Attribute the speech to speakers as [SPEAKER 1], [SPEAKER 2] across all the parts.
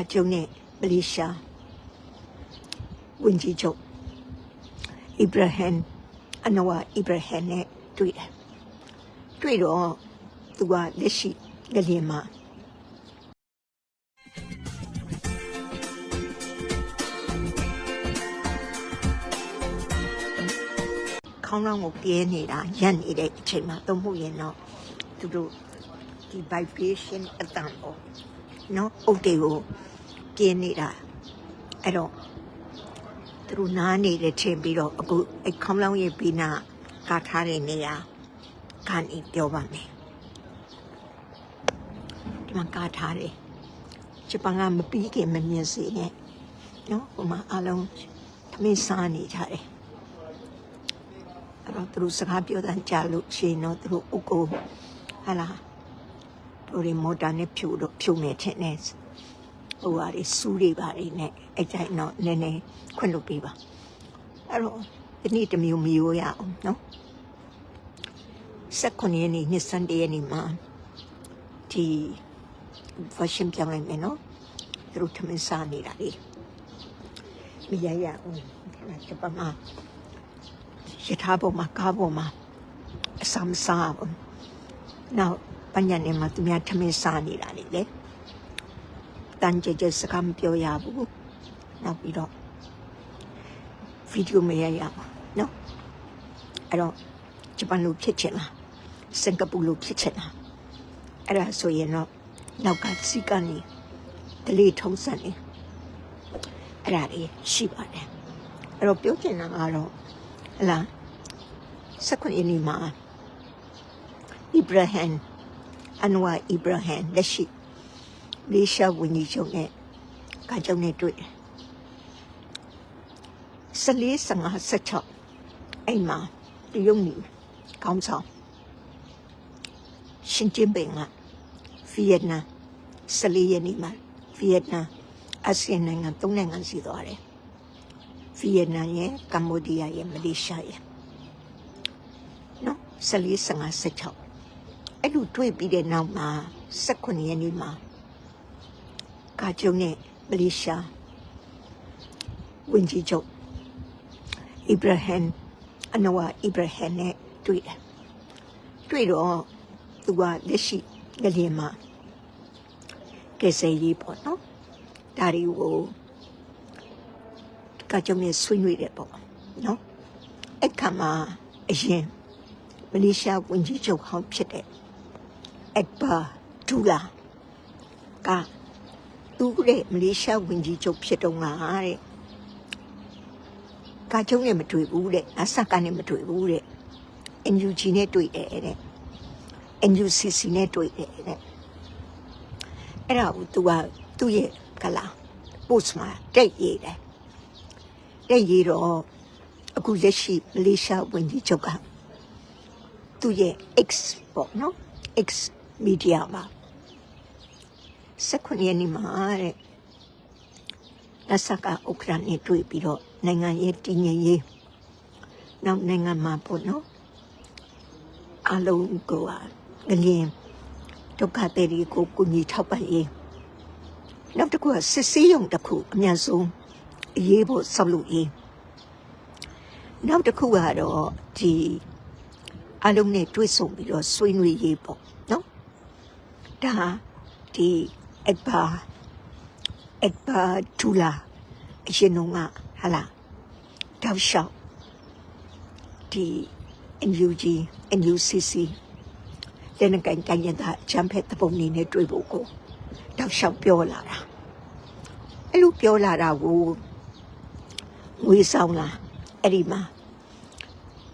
[SPEAKER 1] ကာကျုံနဲ့မလေးရှားဝန်ကြီးချုပ်အီဗရာဟမ်အနဝါအီဗရာဟမ်နဲ့တွေ့တယ်တွေ့တော့သူကလက်ရှိလက်လျင်မှာခေါင်းလောင်းကိုပြဲနေတာရက်နေတဲ့အချိန်မှာသုံးမှုရင်တော့သူတို့ဒီ vibration အတန်ပေါ့နော်အုတ်တွေကို ပြင်းနေတာအဲ့တော့သူတို့နားနေတဲ့ချိန်ပြီးတော့အခုအဲ့ခေါင်းလောင်းရဲ့ပြီးနာကာထားတဲ့နေရာကနေပြောပါမယ်ဒီမှာကာထားတယ်ဂျပန်ကမပြီးခင်မမြင်စေနဲ့နော်ဟိုမှာအလုံးသမင်းစားနေကြတယ်အဲ့တော့သူတို့စကားပြောတဲ့ကြားလို့ရှိရင်တော့သူတို့ဥကိုဟာလားတို့တွေမော်တာနဲ့ဖြူတော့ဖြူနေတဲ့နဲ့ ဟိုဟာတွေစူးတွေပါတွေနဲ့အဲ့တိုင်းတော့နည်းနည်းခွင့်လုပ်ပေးပါအဲ့တော့ဒီနေ့တစ်မျိုးမျိုးရအောင်နော်စက်ခွန်ရက်နေ့နှစ်စန်တရက်နေ့မှာဒီ version ပြောင်းလိုက်မယ်နော်သူတို့ထမင်းစားနေတာလေမရရအောင်ဒီမှာချက်ပါမှာရထားပေါ်မှာကားပေါ်မှာအစမ်းစားအောင်နောက်ပညာနဲ့မှသူများထမင်းစားနေတာလေလေ တန်ကြဲကြဲစကားမပြောရဘူးနောက်ပြီးတော့ဗီဒီယိုမရရဘူးနော်အဲ့တော့ဂျပန်လိုဖြစ်ချင်လားစင်ကာပူလိုဖြစ်ချင်လားအဲ့ဒါဆိုရင်တော့နောက်ကစီကနေဒလေးထုံးစံနေအဲ့ဒါလေးရှိပါတယ်အဲ့တော့ပြောချင်တာကတော့ဟလာစက္ကွန်အင်းဒီမှာ Ibrahim Anwar Ibrahim လက်ရှိ လေးရှားဝန်ကြီးချုပ်နဲ့ကကြုံနဲ့တွေ့တယ်14 15 16အဲ့မှာတရုတ်ပြည်ကောင်းဆောင်ရှင်ကျင်းပင်ကဗီယက်နမ်14ရက်နေ့မှာဗီယက်နမ်အာဆီယံနိုင်ငံ၃နိုင်ငံစီသွားတယ်ဗီယက်နမ်ရဲ့ကမ္ဘောဒီးယားရဲ့မလေးရှားရဲ့နော်14 15 16အဲ့လိုတွေ့ပြီးတဲ့နောက်မှာ18ရက်နေ့မှာ ကာကျုံနဲ့မလေးရှားဝန်ကြီးချုပ်အီဗရာဟမ်အနဝါအီဗရာဟမ်နဲ့တွေ့တယ်တွေ့တော့သူကလက်ရှိလက်လျင်မှာကယ်ဆယ်ရေးပေါ့နော်ဒါတွေကိုကာကျုံနဲ့ဆွေးနွေးတယ်ပေါ့နော်အဲ့ခါမှာအရင်မလေးရှားဝန်ကြီးချုပ်ဟောင်းဖြစ်တဲ့အက်ဘာဒူလာက သူ့ရဲ့မလေးရှားဝန်ကြီးချုပ်ဖြစ်တော့ငါတဲ့ကာကျုံနဲ့မတွေ့ဘူးတဲ့အဆက်ကနဲ့မတွေ့ဘူးတဲ့ NUG နဲ့တွေ့တယ်တဲ့ NUCC နဲ့တွေ့တယ်တဲ့အဲ့ဒါကိုသူကသူ့ရဲ့ကလာ post မှာတက်ရေးတယ်တက်ရေးတော့အခုလက်ရှိမလေးရှားဝန်ကြီးချုပ်ကသူ့ရဲ့ X ပေါ့နော် X media မှာ စက္ကွန်ရနေမှာတဲ့လက်ဆက်ကဥက္ကရာနဲ့တွေ့ပြီးတော့နိုင်ငံရဲ့တည်ငြိမ်ရေးနောက်နိုင်ငံမှာပေါ့နော်အလုံးကိုကငလျင်ဒုက္ခသည်တွေကိုကူညီထောက်ပံ့ရေးနောက်တစ်ခုကစစ်ဆေးရုံတစ်ခုအများဆုံးအရေးဖို့ဆောက်လုပ်ရေးနောက်တစ်ခုကတော့ဒီအလုံးနဲ့တွေ့ဆုံပြီးတော့ဆွေးနွေးရေးပေါ့နော်ဒါဒီ အက်ဘာအက်ဘာဒူလာအရင်ကဟာလာတောက်လျှောက်ဒီ NUG NUCC လက်နက်ကိုင်တိုင်းရတာချမ်းဖက်တပုံနေနဲ့တွေ့ဖို့ကိုတောက်လျှောက်ပြောလာတာအဲ့လိုပြောလာတာကိုငွေဆောင်လာအဲ့ဒီမှာ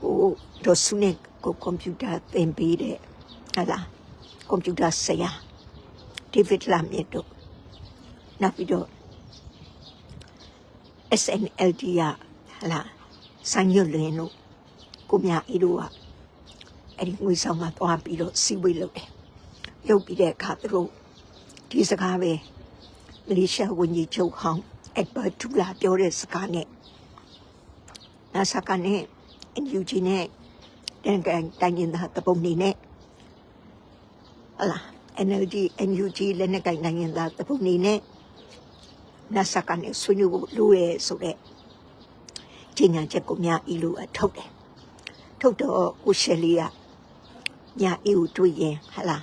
[SPEAKER 1] ဟိုဒေါ်စုနဲ့ကိုကွန်ပျူတာသင်ပေးတဲ့ဟာလားကွန်ပျူတာဆရာ ဒေးဗစ်လာမြစ်တို့နောက်ပြီးတော့ SNLD ရဟာလားဆိုင်ရွလွင်တို့ကိုမြအေးတို့ကအဲ့ဒီငွေဆောင်မှာသွားပြီးတော့စီဝေးလုပ်တယ်ရုပ်ပြီးတဲ့အခါသူတို့ဒီစကားပဲမလေးရှားဝန်ကြီးချုပ်ဟောင်းအက်ဘတ်တူလာပြောတဲ့စကားနဲ့နာဆာကနေ NUG နဲ့တန်ကန်တိုင်းရင်သားတပုံနေနဲ့ဟလာ NLD NUG လက်နက်ကိုင်နိုင်ငံသားတပုံနေနဲ့နတ်ဆာကနေဆွေးနွေးဖို့လိုရဲဆိုတဲ့ကြီးညာချက်ကိုမြအီလိုအထုတ်တယ်ထုတ်တော့ကိုရှယ်လီကမြအီကိုတွေ့ရင်ဟလာ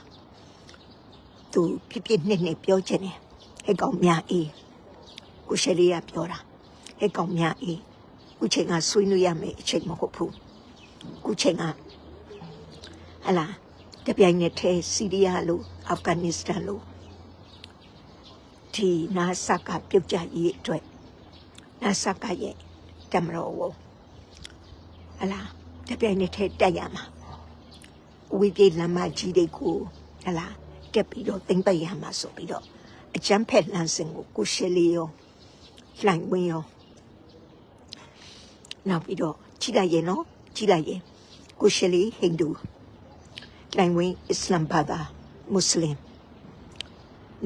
[SPEAKER 1] သူပြပြနှစ်နှစ်ပြောချင်တယ်ဟဲ့ကောင်မြအီကိုရှယ်လီကပြောတာဟဲ့ကောင်မြအီခုချိန်ကဆွေးနွေးရမယ်အချိန်မဟုတ်ဘူးခုချိန်ကဟလာ တပြိုင်နက်တည်းစီးရီးယားလိုအာဖဂန်နစ္စတန်လိုဒီနာဆာကပြုတ်ကြရေးအတွက်နာဆာကရဲ့တမတော်ဝဟလာတပြိုင်နက်တည်းတက်ရမှာဝိပြေလမ်းမကြီးတွေကိုဟလာတက်ပြီးတော့သိမ့်ပတ်ရမှာဆိုပြီးတော့အကျန်းဖက်လမ်းစဉ်ကိုကိုရှယ်လီရောလှိုင်ဝင်းရောနောက်ပြီးတော့ကြည့်လိုက်ရင်နော်ကြည့်လိုက်ရင်ကိုရှယ်လီဟိန္ဒူ လှိုင်ဝင်းအစ္စလမ်ဘာသာမွတ်စလင်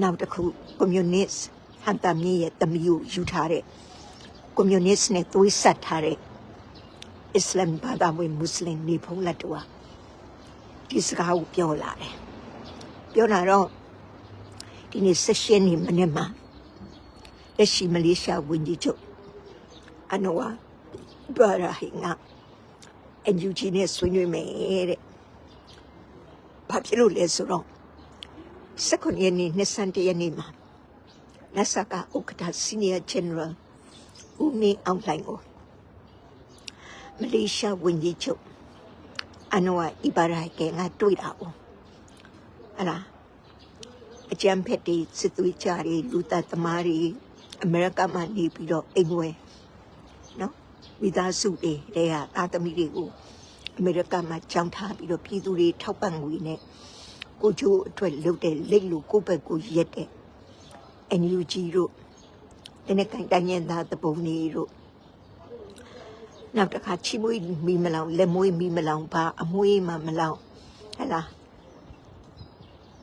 [SPEAKER 1] နောက်တစ်ခုကွန်မြူနစ်ဟန်တာမီရဲ့တမီကိုယူထားတဲ့ကွန်မြူနစ်နဲ့သွေးဆက်ထားတဲ့အစ္စလမ်ဘာသာဝင်မွတ်စလင်နေဖုံးလက်တူဟာဒီစကားကိုပြောလာတယ်ပြောလာတော့ဒီနေ့ဆက်ရှင်နေမနေ့မှာလက်ရှိမလေးရှားဝန်ကြီးချုပ်အနဝါဘာရာဟင်ကအန်ယူဂျီနဲ့ဆွေးနွေးမယ်တဲ့ ဘာဖြစ်လို့လဲဆိုတော့စက္ကွန်ရက်နေ့21ရက်နေ့မှာနဆာကဥက္ကဋ္ဌ Senior General ဦးမင်းအောင်လှိုင်ကိုမလေးရှားဝန်ကြီးချုပ်အနဝါအီဘာရာကငါတွေ့တာ哦ဟလာအကြံဖက်တွေစစ်သွေးကြတွေလူသားသမားတွေအမေရိကမှာနေပြီးတော့အိမ်ဝဲနော်မိသားစုတွေတဲ့ဟာအာသမီတွေကို အမေရိကမှာကြောင်းထားပြီးတော့ပြည်သူတွေထောက်ပံ့ငွေနဲ့ကိုချိုးအတွက်လုပ်တဲ့လက်လူကိုယ့်ဘက်ကိုရက်တဲ့ NUG တို့တနေ့ကန်တိုင်းရင်သားတပုံနေတို့နောက်တစ်ခါချီမွေးမီမလောင်လက်မွေးမီမလောင်ပါအမွေးမှမလောင်ဟဲ့လား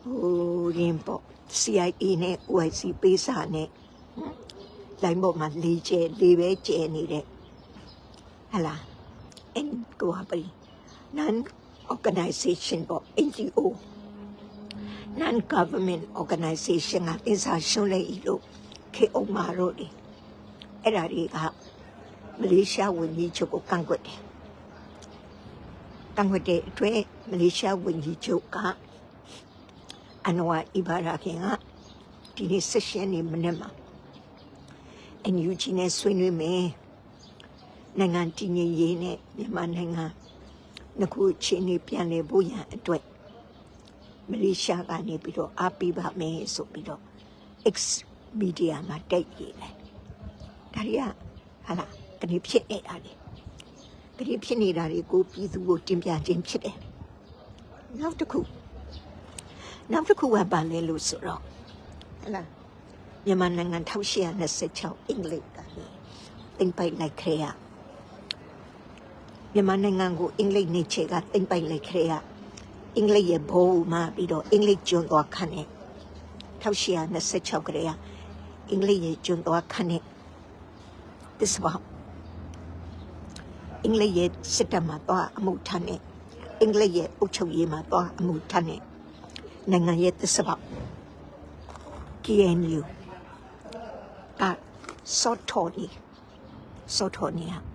[SPEAKER 1] ဟိုရင်ပေါ့ CIA နဲ့ OIC ပေးစာနဲ့လိုင်းပေါ်မှာလေးကျဲလေးပဲကျဲနေတဲ့ဟဲ့လားအင်ကိုဟာပရီ non organization ပေါ့ NGO non government organization ကအင်စာရှုံးလိုက်ဤလို့ခေအောင်မာတို့ဒီအဲ့ဒါတွေကမလေးရှားဝန်ကြီးချုပ်ကိုကန့်ကွက်တယ်ကန့်ကွက်တဲ့အတွက်မလေးရှားဝန်ကြီးချုပ်ကအနဝါအီဘာရာခင်ကဒီနေ့ဆက်ရှင်နေမနေ့မှာအန်ယူဂျီနဲ့ဆွေးနွေးမယ်နိုင်ငံတည်ငြိမ်ရေးနဲ့မြန်မာနိုင်ငံ ငခုချင်းနေပြန်လည်ဖို့ရန်အတွက်မလေးရှားကနေပြီးတော့အားပေးပါမယ်ဆိုပြီးတော့ X media မှာတိုက်ရေးတယ်ဒါတွေကဟာလားကနေဖြစ်နေတာလေကနေဖြစ်နေတာတွေကိုပြည်သူကိုတင်ပြခြင်းဖြစ်တယ်နောက်တစ်ခုနောက်တစ်ခုကဘာလဲလို့ဆိုတော့ဟလာမြန်မာနိုင်ငံ1826အင်္ဂလိပ်ကနေတင်ပိုက်လိုက်ခဲ့ရ မြန်မာနိုင်ငံကိုအင်္ဂလိပ်နေချေကတင်ပိုက်လိုက်ခဲ့ရအင်္ဂလိပ်ရဲ့ဘိုးမှပြီးတော့အင်္ဂလိပ်ကျွန်းသွားခန့်နေ1826ကလေးကအင်္ဂလိပ်ရဲ့ကျွန်းသွားခန့်နေဒီစပါအင်္ဂလိပ်ရဲ့စစ်တပ်မှာသွားအမှုထမ်းနေအင်္ဂလိပ်ရဲ့အုပ်ချုပ်ရေးမှာသွားအမှုထမ်းနေနိုင်ငံရဲ့သစ္စာ KNU ကစောတော်နီစောတော်နီဟာ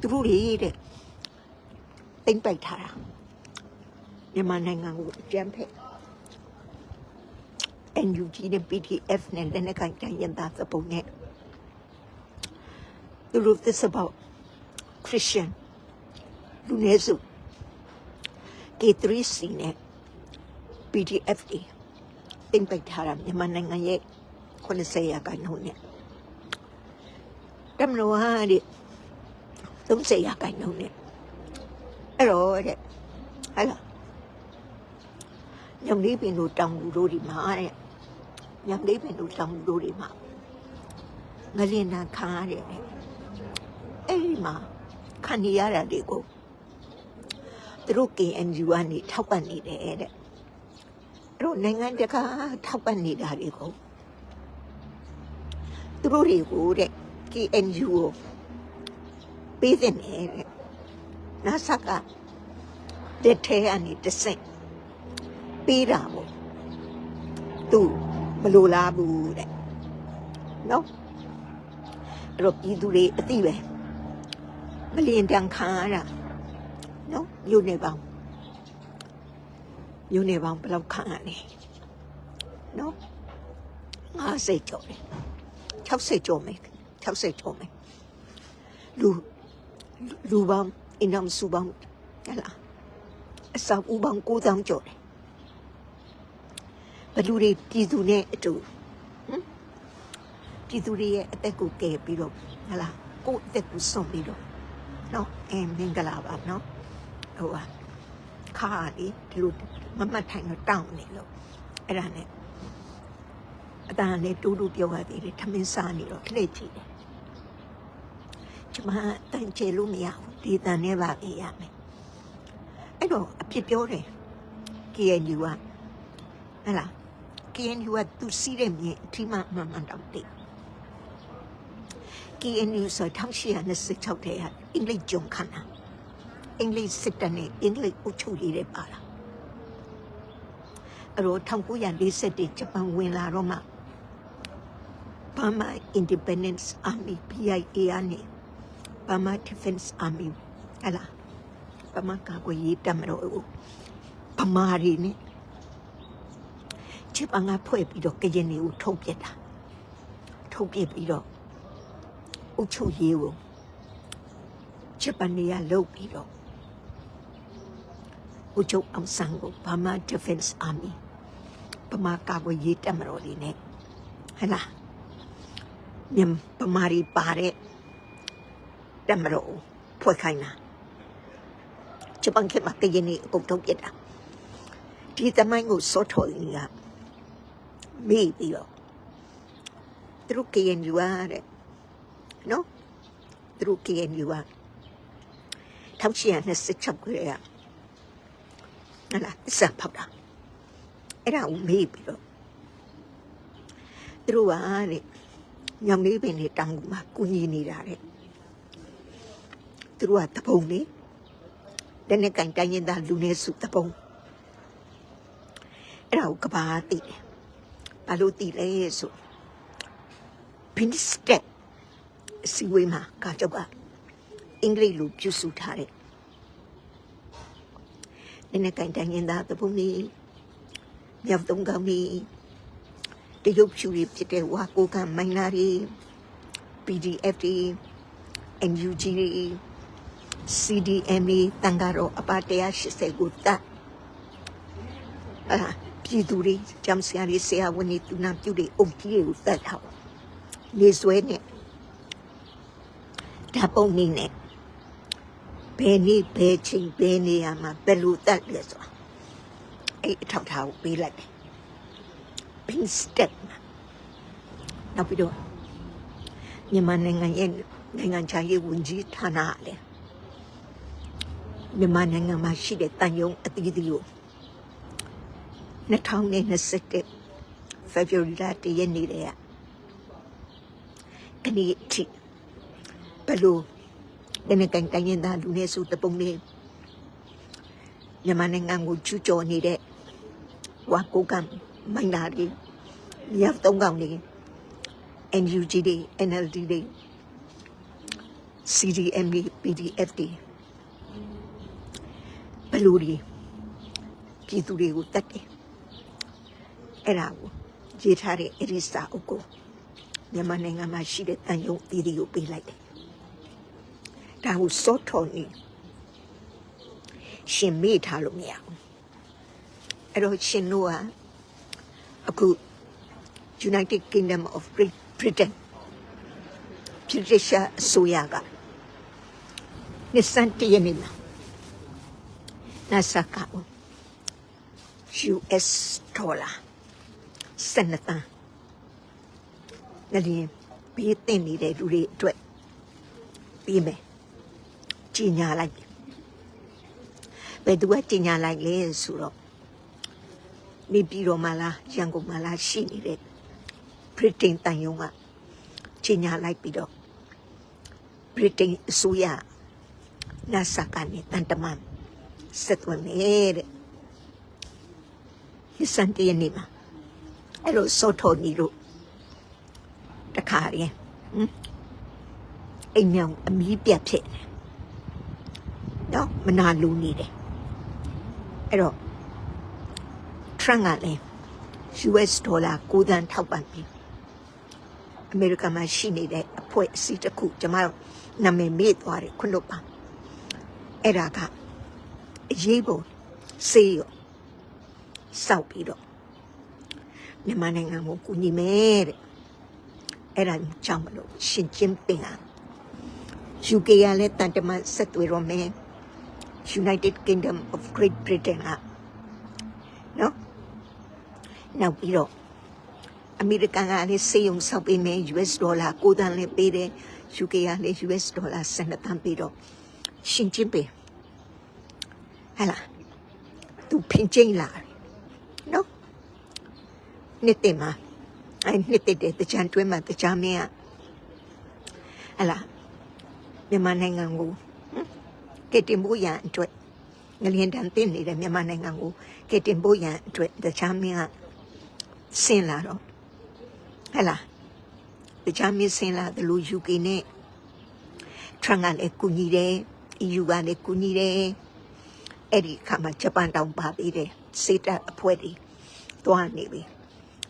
[SPEAKER 1] သူတို့တွေတဲ့တိမ့်ပိုက်ထားတာမြန်မာနိုင်ငံကိုအကြမ်းဖက် NUG နဲ့ PDF နဲ့လည်းနဲ့ကိုင်တိုင်းရန်သားသပုံနဲ့သူတို့သစ္စာပေါ Christian လူနည်းစု K3C နဲ့ PDF တွေတင်ပိုက်ထားတာမြန်မာနိုင်ငံရဲ့90ရာခိုင်နှုန်းနဲ့တမလို့ဟာဒီ 30ရာခိုင်နှုန်းနဲ့အဲ့တော့တဲ့ဟဲ့လားညောင်လေးပင်တို့တောင်လူတို့ဒီမှာတဲ့ညောင်လေးပင်တို့တောင်လူတို့ဒီမှာငလင်နာခံရတယ်တဲ့အဲ့ဒီမှာခံရရတာတွေကိုသူတို့ KNU ကနေထောက်ပံ့နေတယ်တဲ့တို့နိုင်ငံတကာထောက်ပံ့နေတာတွေကိုသူတို့တွေကိုတဲ့ KNU ကို ပေးတဲ့နေတဲ့နာဆာကတဲ့ထဲအနေတဆင့်ပေးတာပေါ့သူမလိုလားဘူးတဲ့နော်အဲ့တော့ပြည်သူတွေအသိပဲမလျင်တန်ခံရတာနော်မြို့နယ်ပေါင်းမြို့နယ်ပေါင်းဘယ်လောက်ခံရလဲနော်50ကျော်တယ်60ကျော်မယ်60ကျော်မယ်လူ လူပေါင်းအင်အောင်စုပေါင်းဟဲ့လားအစောက်ဦးပေါင်း9000ကျော်တယ်ဘလူတွေပြည်သူနဲ့အတူဟမ်ပြည်သူတွေရဲ့အသက်ကိုကယ်ပြီးတော့ဟဲ့လားကိုယ့်အသက်ကိုစွန့်ပြီးတော့နော်အဲမင်္ဂလာပါနော်ဟိုပါခါလေဒီလိုမမတ်ထိုင်တော့တောင်းနေလို့အဲ့ဒါနဲ့အတန်နဲ့တူတူပြောရသေးတယ်ထမင်းစားနေတော့လှည့်ကြည့်တယ် ကျမတန်ချေလို့မရဘူးဒီတန်နဲ့ပါအေးရမယ်အဲ့တော့အဖြစ်ပြောတယ် KNU ကဟဲ့လား KNU ကသူစီးတဲ့မြင်အထိမှမှန်မှန်တော့တိတ် KNU ဆို1826ထဲကအင်္ဂလိပ်ဂျုံခန္ဓာအင်္ဂလိပ်စစ်တပ်နဲ့အင်္ဂလိပ်အုပ်ချုပ်ရေးတဲ့ပါလာအဲ့တော့1947ဂျပန်ဝင်လာတော့မှ Burma Independence Army BIA ကနေ Burma Defense Army ဟဲ့လားဗမာကာကွယ်ရေးတပ်မတော်ကိုဗမာတွေနဲ့ဂျပန်ကဖွဲ့ပြီးတော့ကရင်တွေကိုထုတ်ပြစ်တာထုတ်ပြစ်ပြီးတော့အုပ်ချုပ်ရေးကိုဂျပန်တွေကလုပ်ပြီးတော့အုပ်ချုပ်အောင်ဆန်းကို Burma Defense Army ဗမာကာကွယ်ရေးတပ်မတော်တွေနဲ့ဟဲ့လားမြန်ဗမာတွေပါတဲ့ တပ်မတော်ကိုဖွဲ့ခိုင်းတာဂျပန်ခေတ်မှာကရင်တွေအကုန်ထုတ်ပြစ်တာဒီသမိုင်းကိုစောထော်ရင်ကမေ့ပြီးတော့သူတို့ KNU ကတဲ့နော်သူတို့ KNU က1826ခုရဲ့ဟလာစံဖောက်တာအဲ့ဒါကိုမေ့ပြီးတော့သူတို့ကတဲ့ညောင်လေးပင်တွေတောင်ကူမှာကုညီနေတာတဲ့ သူတို့ကတပုံလေးတဲ့နဲ့ကန်တိုင်းရင်သားလူနေစုတပုံအဲ့ဒါကိုကဘာသိတယ်ဘာလို့သိလဲဆိုဘင်းစတက်အစီဝေးမှာကာကြောက်ကအင်္ဂလိပ်လိုပြုစုထားတဲ့တဲ့နဲ့ကန်တိုင်းရင်သားတပုံလေးမြောက်သုံးကောင်းလေးတရုတ်ဖြူတွေဖြစ်တဲ့ဝါကိုကမိုင်းနာတွေ PDF တွေ NUG တွေ CDM တွေတန်ကြတော့အပါ180ကိုတတ်အာပြည်သူတွေจำဆရာတွေဆရာဝန်တွေသူနာပြုတွေအုပ်ကြီးတွေကိုတတ်ထားနေဆွဲနဲ့ဓာတ်ပုံနေနဲ့ဘယ်နေ့ဘယ်ချိန်ဘယ်နေရာမှာဘယ်လိုတတ်လဲဆိုတာအဲ့အထောက်ထားကိုပေးလိုက်တယ် pin step နောက်ပြီးတော့မြန်မာနိုင်ငံရဲ့နိုင်ငံခြားရေးဝန်ကြီးဌာနကလည်း မြန်မာနိုင်ငံမှာရှိတဲ့တန်ယုံအသီးသီးကို2021 February လတရက်နေ့တည်းကနေ့အထိဘယ်လိုတနင်္ဂနွေတိုင်းရင်သားလူနေစုတပုံလေးမြန်မာနိုင်ငံကိုကျူးကျော်နေတဲ့ဝါကိုကံမိုင်းလာတွေမြောက်သုံးကောင်တွေ NUG တွေ NLD တွေ CDM တွေ PDF တွေဘ ယ်လိုတွေပြည်သူတွေကိုတတ်တယ်အဲ့ဒါကိုရေးထားတဲ့အဲ့ဒီစာအုပ်ကိုမြန်မာနိုင်ငံမှာရှိတဲ့တန်ယုံအသီးသီးကိုပေးလိုက်တယ်ဒါကိုစောထော်နေရှင်မေ့ထားလို့မရဘူးအဲ့တော့ရှင်တို့ကအခု United Kingdom of Great Britain ပြည်ထရှာအစိုးရကနှစ်စံတရနေမှာ NASA က US ဒေါ်လာစနတန်ငလျင်ပေးတင်နေတဲ့လူတွေအတွက်ပြီးမယ်ကြီးညာလိုက်ဘယ်သူကကြီးညာလိုက်လဲဆိုတော့နေပြည်တော်မှာလားရန်ကုန်မှာလားရှိနေတဲ့ဗြိတိန်တန်ယုံကကြီးညာလိုက်ပြီးတော့ဗြိတိန်အစိုးရ NASA ကနေတန်တမန် ဆက်သွယ်မယ်တဲ့ဒီစန်တီယနေမှာအဲ့လိုစောထော်နီလို့တခါရင်ဟမ်အိမ်မြောင်အမီးပြတ်ဖြစ်နေနော်မနာလူနေတယ်အဲ့တော့ Trump ကလည်း US ဒေါ်လာ9သန်းထောက်ပံ့ပြီးအမေရိကန်မှာရှိနေတဲ့အဖွဲ့အစည်းတစ်ခုကျွန်မတို့နာမည်မေ့သွားတယ်ခွန်းလို့ပါအဲ့ဒါက အရေးပေါ်စေးရစောက်ပြီးတော့မြန်မာနိုင်ငံကိုကူညီမယ်တဲ့အဲ့ဒါကြောင့်မလို့ရှင်ကျင်းပင်ဟာ UK ကလည်းတန်တမန်ဆက်သွေးရောမယ် United Kingdom of Great Britain ကနော်နောက်ပြီးတော့အမေရိကန်ကလည်းစေယုံဆောက်ပေးမယ် US ဒေါ်လာ9သန်းလည်းပေးတယ် UK ကလည်း US ဒေါ်လာ12သန်းပေးတော့ရှင်ကျင်းပင် ဟဲ့လားသူဖင်ကျင်းလာတယ်နော်နှစ်တင်မှာအဲနှစ်တင်တဲ့တကြံတွဲမှာတကြံမင်းကဟဲ့လားမြန်မာနိုင်ငံကိုဟမ်ကဲတင်ဖို့ရန်အတွက်ငလျင်တန်တင်နေတဲ့မြန်မာနိုင်ငံကိုကဲတင်ဖို့ရန်အတွက်တကြံမင်းကဆင်းလာတော့ဟဲ့လားတကြံမင်းဆင်းလာတယ်လို့ UK နဲ့ Trump ကလည်းကူညီတယ် EU ကလည်းကူညီတယ် အဲ့ဒီအခါမှာဂျပန်တောင်ပါသေးတယ်စေတအဖွဲ့တွေတွားနေပြီ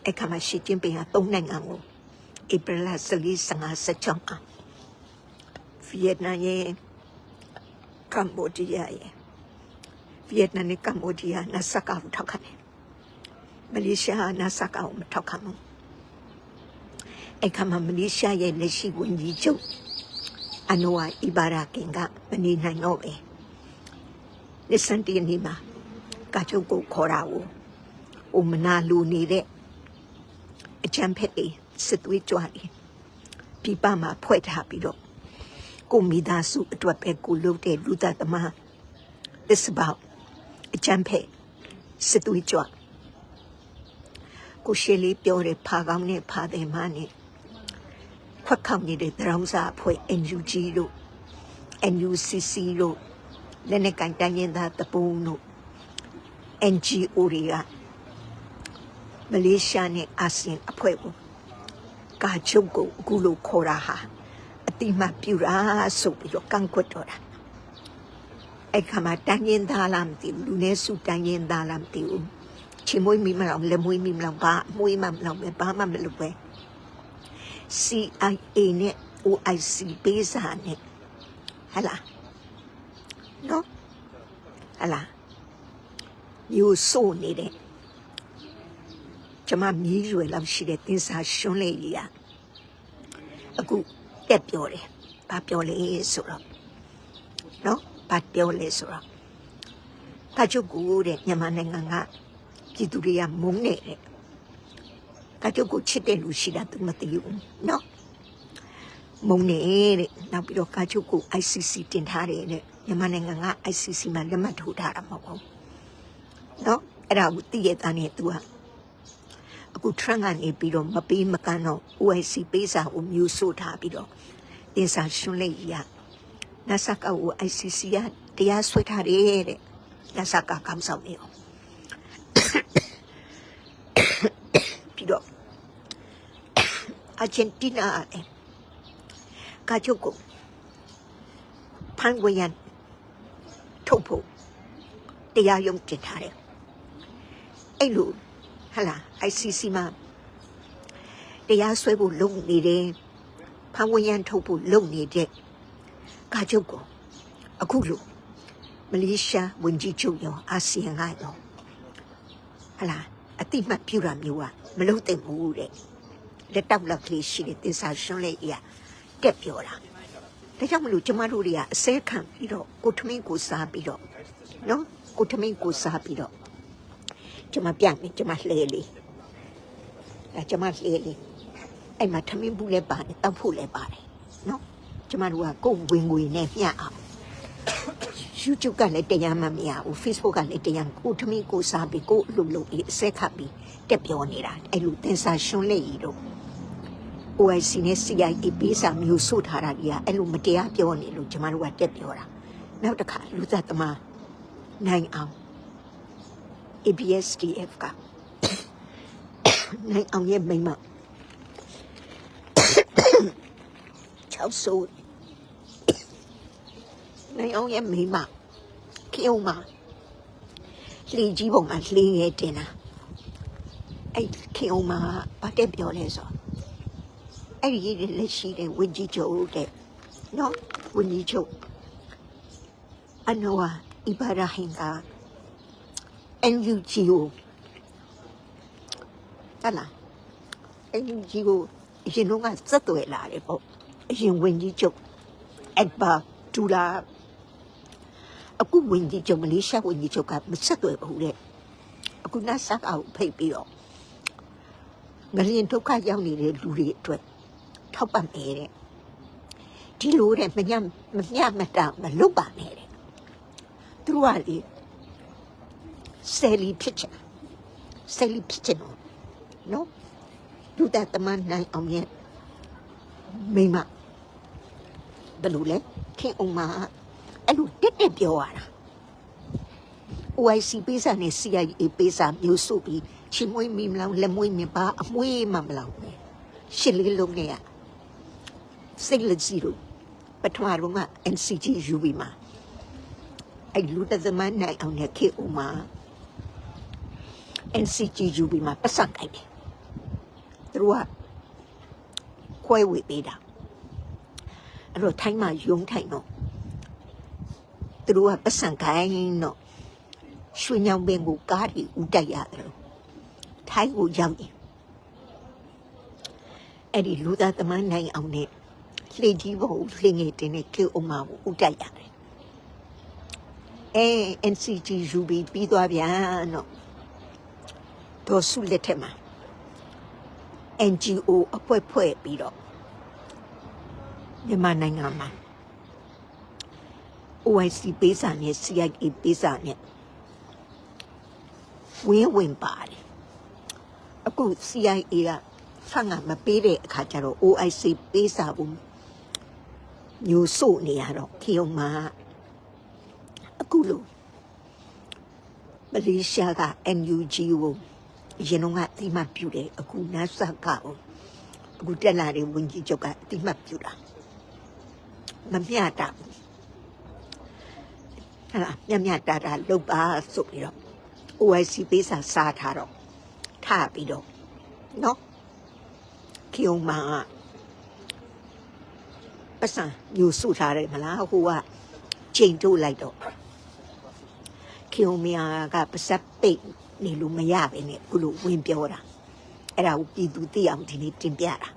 [SPEAKER 1] အဲ့ခါမှာရှီကျင်းပင်ကသုံးနိုင်ငံကိုဧပြီလ14 15 16အောင်ဗီယက်နမ်ရဲ့ကမ္ဘောဒီးယားရဲ့ဗီယက်နမ်နဲ့ကမ္ဘောဒီးယားနာဆာကာကိုထောက်ခံတယ်မလေးရှားကနာဆာကာကိုမထောက်ခံဘူးအဲ့ခါမှာမလေးရှားရဲ့လက်ရှိဝန်ကြီးချုပ်အနိုဝါအီဘာရာကင်ကမနေနိုင်တော့ပဲ လက်စန်တီနီမှာကာချုပ်ကိုခေါ်တာကိုဟိုမနာလူနေတဲ့အချမ်းဖက်တွေစစ်သွေးကြွတယ်ပြပမှာဖွဲ့ထားပြီးတော့ကိုမိသားစုအတွက်ပဲကိုလုပ်တဲ့လူသားသမား this about အချမ်းဖက်စစ်သွေးကြွကိုရှေလေးပြောတဲ့ဖာကောင်းနဲ့ဖာတယ်မနဲ့ခွက်ခေါက်နေတဲ့သရောင်းစာအဖွဲ့ NUG တို့ NUCC တို့ လက်နက်ကန်တိုင်းရင်းသားတပုံးတို့ NGO တွေကမလေးရှားနဲ့အာဆီယံအဖွဲ့ကိုကာချုပ်ကိုအခုလိုခေါ်တာဟာအတိမတ်ပြူတာဆိုပြီးတော့ကန့်ကွက်တော့တာအဲ့ခါမှာတိုင်းရင်းသားလားမသိဘူးလူနည်းစုတိုင်းရင်းသားလားမသိဘူးချီမွေးမိမလောက်လက်မွေးမိမလောက်ဘာအမွေးမမလောက်ပဲဘာမှမလုပ်ပဲ CIA နဲ့ OIC ပေးစာနဲ့ဟလာ နော်ဟလာမျိုးဆိုးနေတဲ့ကျမမြည်ရွယ်လောက်ရှိတဲ့တင်စာရှွန်းလေကြီးอ่ะအခုတက်ပြောတယ်ဘာပြောလဲဆိုတော့နော်ဘာပြောလဲဆိုတော့ကချုပ်ကိုတဲ့မြန်မာနိုင်ငံကပြည်သူတွေကမုန်းနေတဲ့ကကြုတ်ကိုချစ်တဲ့လူရှိတာသူမသိဘူးနော်မုံနေတဲ့နောက်ပြီးတော့ကကြုတ်ကို ICC တင်ထားတယ်တဲ့ မြန်မာနိုင်ငံက ICC မှာလက်မှတ်ထိုးထားတာမဟုတ်ဘူးနော်အဲ့ဒါကိုသိရတဲ့နဲ့ तू ကအခု Trump ကနေပြီးတော့မပေးမကန်းတော့ OIC ပေးစာကိုမျိုးဆို့ထားပြီးတော့တင်စာရှင်းလိုက်ရနတ်စကောက်ကို ICC ကတရားစွဲထားတယ်တဲ့နတ်စကောက်ကောင်းဆောင်နေအောင်ပြီးတော့အာဂျင်တီးနာနဲ့ကာချုကိုဖန်ဝရန် ထုတ်ဖို့တရားရုံးတင်ထားတယ်အဲ့လိုဟလာ ICC မှာတရားစွဲဖို့လုပ်နေတယ်ဖန်ဝရန်ထုတ်ဖို့လုပ်နေတဲ့ကာချုကိုအခုလိုမလေးရှားဝန်ကြီးချုပ်ရောအာဆီယံကရောဟလာအတိမတ်ပြူတာမျိုးကမလုပ်သင့်ဘူးတဲ့လက်တောက်လက်ကလေးရှိတဲ့တင်စာရှင်းလေးရတက်ပြောတာ ဒါကြောင့်မလို့ကျမတို့တွေကအစဲခံပြီးတော့ကိုထမင်းကိုစားပြီးတော့နော်ကိုထမင်းကိုစားပြီးတော့ကျမပြန်ပြီကျမလှဲလေးအဲကျမလှဲလေးအဲ့မှာထမင်းဘူးလည်းပါတယ်တောက်ဖို့လည်းပါတယ်နော်ကျမတို့ကကိုယ်ဝင်ငွေနဲ့မျှအောင် YouTube ကလည်းတရားမှမရဘူး Facebook ကလည်းတရားကိုထမင်းကိုစားပြီးကိုအလုပ်လုပ်ပြီးအစက်ခတ်ပြီးတက်ပြောနေတာအဲ့လိုတင်စာရှင်းလက်ရည်တော့ OIC နဲ့ CIA ပေးစာမျိုးဆို့ထားတာကြီးကအဲ့လိုမတရားပြောနေလို့ကျမတို့ကတက်ပြောတာနောက်တစ်ခါလူသက်သမားနိုင်အောင် ABSDF ကနိုင်အောင်ရဲ့မိမ6ဆိုးနိုင်အောင်ရဲ့မိမခေအောင်မလှေကြီးပုံမှာလှေငယ်တင်တာအဲ့ခေအောင်မဘာတက်ပြောလဲဆို အဲ့ဒီလက်ရှိတဲ့ဝင်းကြီးချုပ်တဲ့နော်ဝင်းကြီးချုပ်အနဝအီဘာရာဟင်က NUG ကိုဟတ်လား NUG ကိုအရင်တော့ကစက်သွယ်လာတယ်ပေါ့အရင်ဝင်ကြီးချုပ်အက်ဘာဒူလာအခုဝင်ကြီးချုပ်မလေးရှားဝင်ကြီးချုပ်ကမစက်သွယ်ဘူးတဲ့အခုနတ်ဆက်အောင်ဖိတ်ပြီးတော့ငလျင်ဒုက္ခရောက်နေတဲ့လူတွေအတွက် ထောက်ပံ့နေတဲ့ဒီလိုတဲ့မညမညမတာမလုပ်ပါနဲ့တဲ့သူတို့ကလေဆယ်လီဖြစ်ချင်ဆယ်လီဖြစ်ချင်တော့နော်လူသားတမန်နိုင်အောင်ရဲ့မိမဘယ်လိုလဲခင်အောင်မအဲ့လိုတက်တက်ပြောရတာ OIC ပေးစာနဲ့ CIA ပေးစာမျိုးစုပြီးချီမွေးမိမလောင်လက်မွေးမြပါအမွေးမမလောင်ပဲရှစ်လေးလုံးနဲ့ စိတ်လက်စီတို့ပထမတော့က NCG UB မှာအဲ့လူတသမန်နိုင်အောင်နဲ့ခေဦးမှာ NCG UB မှာပတ်စံခိုင်းတယ်သူတို့ကခွဲဝေပေးတာအဲ့တော့ထိုင်းမှာယုံထိုင်တော့သူတို့ကပတ်စံခိုင်းတော့ရွှေညောင်ပင်ကိုကားတွေဥတိုက်ရတယ်ထိုင်းကိုရောက်ရင်အဲ့ဒီလူသားသမိုင်းနိုင်အောင်နဲ့ လှေကြီးပေါ်ကိုလှေငယ်တင်တဲ့ကေအုံမာကိုဥတိုက်ရတယ်အဲ NCG UB ပြီးသွားပြန်တော့ဒေါ်စုလက်ထက်မှာ NGO အဖွဲ့ဖွဲ့ပြီးတော့မြန်မာနိုင်ငံမှာ OIC ပေးစာနဲ့ CIA ပေးစာနဲ့ဝင်းဝင်ပါတယ်အခု CIA ကဖန်ကမပေးတဲ့အခါကျတော့ OIC ပေးစာဘူး ညိုစို့နေရတော့ခေုံမှာအခုလို့မလေးရှားက NUG ကိုရင်တော့ကအတိမတ်ပြုတယ်အခုနတ်ဆတ်ကကိုအခုတက်လာတဲ့ဝန်ကြီးချုပ်ကအတိမတ်ပြုတာမမျှတာဘူးဟလာမြတ်မြတ်တာတာလုတ်ပါဆိုပြီးတော့ OIC ပေးစာစားထားတော့ထပြီးတော့နော်ခေုံမှာ ပတ်စံမျိုးစုထားတယ်မလားဟိုကချိန်တိုးလိုက်တော့ခေုံမယာကပါစက်ပိတ်နေလို့မရပဲနဲ့ဘလို့ဝင်ပြောတာအဲ့ဒါကိုပြည်သူသိအောင်ဒီနေ့တင်ပြတာ